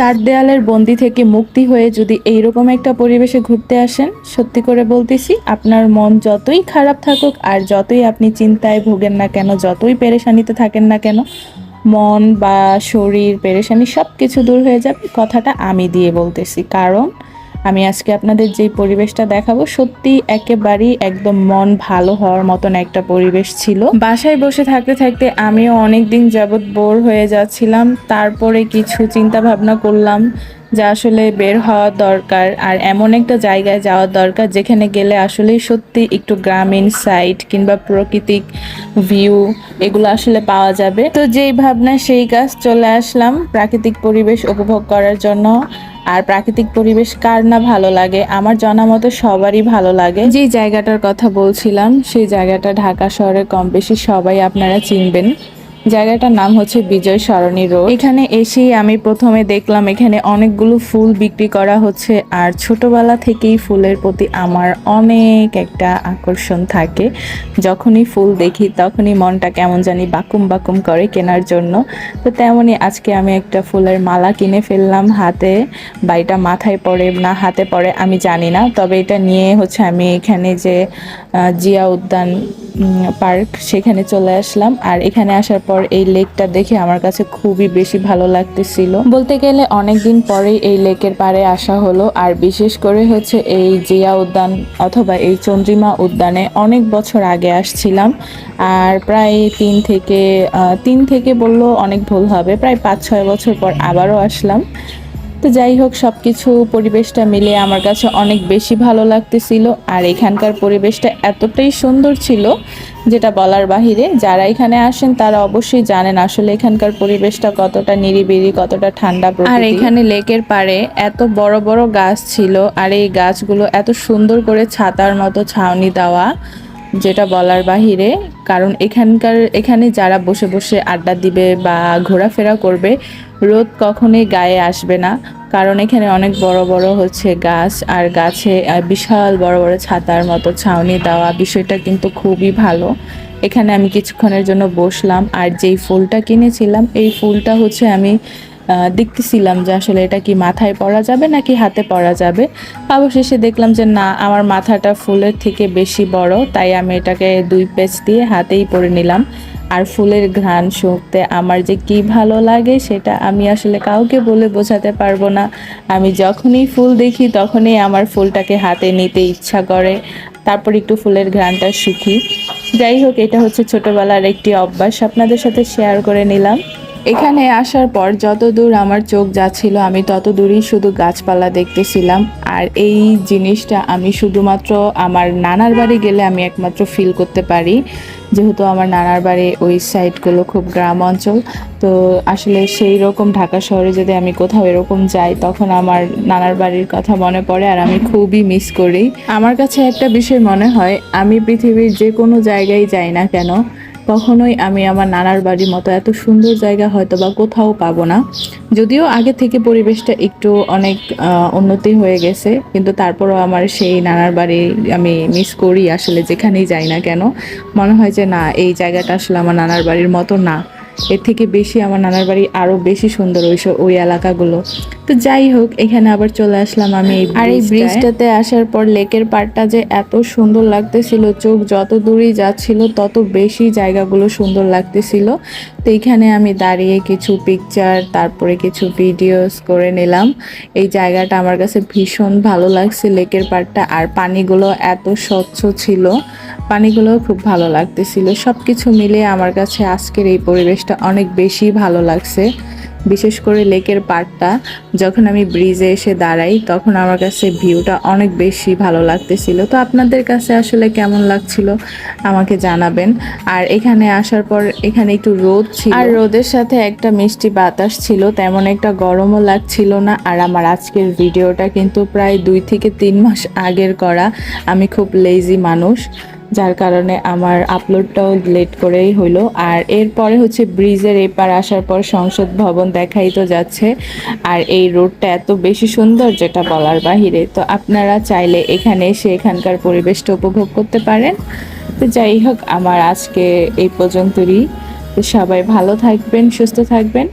চার দেয়ালের বন্দি থেকে মুক্তি হয়ে যদি এইরকম একটা পরিবেশে ঘুরতে আসেন, সত্যি করে বলতেছি, আপনার মন যতই খারাপ থাকুক আর যতই আপনি চিন্তায় ভোগেন না কেন, যতই পেরেশানিতে থাকেন না কেন, মন বা শরীর, পেরেশানি সব কিছু দূর হয়ে যাবে, কথাটা আমি দিয়ে বলতেছি। কারণ আমি আজকে আপনাদের যে পরিবেশটা দেখাবো সত্যি একেবারেই একদম মন ভালো হওয়ার মতন একটা পরিবেশ ছিল। বাসায় বসে থাকতে থাকতে আমিও অনেক দিন যাবৎ বোর হয়ে যাচ্ছিলাম। তারপরে কিছু চিন্তা ভাবনা করলাম যে আসলে বের হওয়া দরকার আর এমন একটা জায়গায় যাওয়ার দরকার যেখানে গেলে আসলে সত্যি একটু গ্রামীণ সাইড কিংবা প্রাকৃতিক ভিউ এগুলো আসলে পাওয়া যাবে। তো যেই ভাবনা সেই কাজ চলে আসলাম, প্রাকৃতিক পরিবেশ উপভোগ করার জন্য। আর প্রাকৃতিক পরিবেশ কার না ভালো লাগে? আমার জানা মতো সবারই ভালো লাগে। যে জায়গাটার কথা বলছিলাম, সেই জায়গাটা ঢাকা শহরে কম বেশি সবাই আপনারা চিনবেন। জায়গাটার নাম হচ্ছে বিজয় সরণী রোড। এখানে এসেই আমি প্রথমে দেখলাম এখানে অনেকগুলো ফুল বিক্রি করা হচ্ছে, আর ছোটবেলা থেকেই ফুলের প্রতি আমার অনেক একটা আকর্ষণ থাকে। যখনই ফুল দেখি, তখনই মনটা কেমন জানি বাকুম বাকুম করে কেনার জন্য। তো তেমনই আজকে আমি একটা ফুলের মালা কিনে ফেললাম, হাতে বা এটা মাথায় পড়ে না হাতে পড়ে আমি জানি না, তবে এটা নিয়ে হচ্ছে আমি এখানে যে জিয়া উদ্যান পার্ক সেখানে চলে আসলাম। আর এখানে আসার পর এই লেকটা দেখে আমার কাছে খুবই বেশি ভালো লাগতেছিল। বলতে গেলে অনেক দিন পরেই এই লেকের পাড়ে আসা হলো। আর বিশেষ করে হচ্ছে এই জিয়া উদ্যান অথবা এই চন্দ্রিমা উদ্যানে অনেক বছর আগে আসছিলাম। আর প্রায় তিন থেকে তিন থেকে বললেও অনেক ভুল হবে। প্রায় পাঁচ ছয় বছর পর আবারও আসলাম। তো যাই হোক সব কিছু পরিবেশটা মিলে আমার কাছে অনেক বেশি ভালো লাগতেছিল। আর এখানকার পরিবেশটা এতটাই সুন্দর ছিল যেটা বলার বাহিরে। যারা এখানে আসেন, তারা অবশ্যই জানেন আসলে এখানকার পরিবেশটা কতটা নিরিবিলি, কতটা ঠান্ডা আর এখানে লেকের পাড়ে এত বড় বড় গাছ ছিল, আর এই গাছগুলো এত সুন্দর করে ছাতার মতো ছাউনি দেওয়া, যেটা বলার বাহিরে। কারণ এখানকার, এখানে যারা বসে বসে আড্ডা দিবে বা ঘোরাফেরা করবে, রোদ কখনোই গায়ে আসবে না। কারণ এখানে অনেক বড় বড় হচ্ছে গাছ, আর গাছে বিশাল বড় বড় ছাতার মতো ছাউনি দেওয়া বিষয়টা কিন্তু খুবই ভালো। এখানে আমি কিছুক্ষণের জন্য বসলাম, আর যেই ফুলটা কিনেছিলাম, এই ফুলটা হচ্ছে আমি দেখতেছিলাম যে আসলে এটা কি মাথায় পরা যাবে নাকি হাতে পরা যাবে। অবশেষে দেখলাম যে না, আমার মাথাটা ফুলের থেকে বেশি বড়, তাই আমি এটাকে দুই পেজ দিয়ে হাতেই পরে নিলাম। আর ফুলের ঘ্রাণ শুঁকতে আমার যে কি ভালো লাগে, সেটা আমি আসলে কাউকে বলে বোঝাতে পারব না। আমি যখনই ফুল দেখি, তখনই আমার ফুলটাকে হাতে নিতে ইচ্ছা করে। তারপর একটু ফুলের ঘ্রাণটা শুকি। যাই হোক, এটা হচ্ছে ছোটোবেলার একটি অভ্যাস। আপনাদের সাথে শেয়ার করে নিলাম। এখানে আসার পর যত দূর আমার চোখ যাচ্ছিল, আমি তত দূরই শুধু গাছপালা দেখতেছিলাম। আর এই জিনিসটা আমি শুধুমাত্র আমার নানার বাড়ি গেলে আমি একমাত্র ফিল করতে পারি। যেহেতু আমার নানার বাড়ি ওই সাইডগুলো খুব গ্রাম অঞ্চল, তো আসলে সেই রকম ঢাকা শহরে যদি আমি কোথাও এরকম যাই, তখন আমার নানার বাড়ির কথা মনে পড়ে আর আমি খুবই মিস করি। আমার কাছে একটা বিষয় মনে হয়, আমি পৃথিবীর যে কোনো জায়গায় যাই না কেন কখনোই আমি আমার নানার বাড়ির মতো এত সুন্দর জায়গা হয়তো বা কোথাও পাবো না। যদিও আগে থেকে পরিবেশটা একটু অনেক উন্নতি হয়ে গেছে, কিন্তু তারপরও আমার সেই নানার বাড়ি আমি মিস করি আসলে যেখানেই যাই না কেন। মনে হয় যে না, এই জায়গাটা আসলে আমার নানার বাড়ির মতো না। এর থেকে বেশি আমার নানার বাড়ি আরও বেশি সুন্দর ওই ওই এলাকাগুলো। তো যাই হোক এখানে আবার চলে আসলাম আমি আর এই ব্রিজটাতে আসার পর লেকের পাড়টা যে এত সুন্দর লাগতেছিল চোখ যত দূরই যাচ্ছিল তত বেশি জায়গাগুলো সুন্দর লাগতেছিল। তো এখানে আমি দাঁড়িয়ে কিছু পিকচার তারপরে কিছু ভিডিওস করে নিলাম। এই জায়গাটা আমার কাছে ভীষণ ভালো লাগছে লেকের পাড়টা আর পানিগুলো এত স্বচ্ছ ছিল। পানিগুলো খুব ভালো লাগতেছিল। সব কিছু মিলে আমার কাছে আজকের এই পরিবেশটা অনেক বেশি ভালো লাগছে। বিশেষ করে লেকের পাড়টা, যখন আমি ব্রিজে এসে দাঁড়াই, তখন আমার কাছে ভিউটা অনেক বেশি ভালো লাগতেছিল। তো আপনাদের কাছে আসলে কেমন লাগছিল আমাকে জানাবেন। আর এখানে আসার পর এখানে একটু রোদ ছিল। আর রোদের সাথে একটা মিষ্টি বাতাস ছিল, তেমন একটা গরমও লাগছিল না। আর আমার আজকের ভিডিওটা কিন্তু প্রায় দুই থেকে তিন মাস আগের করা। আমি খুব লেজি মানুষ। যার কারণে আমার আপলোডটাও লেট করেই হলো আর এরপরে হচ্ছে ব্রিজের এপার আসার পর সংসদ ভবন দেখাই তো যাচ্ছে। আর এই রোডটা এত বেশি সুন্দর যেটা বলার বাহিরে। তো আপনারা চাইলে এখানে এসে এখানকার পরিবেশটা উপভোগ করতে পারেন। তো যাই হোক, আমার আজকে এই পর্যন্তই। সবাই ভালো থাকবেন, সুস্থ থাকবেন।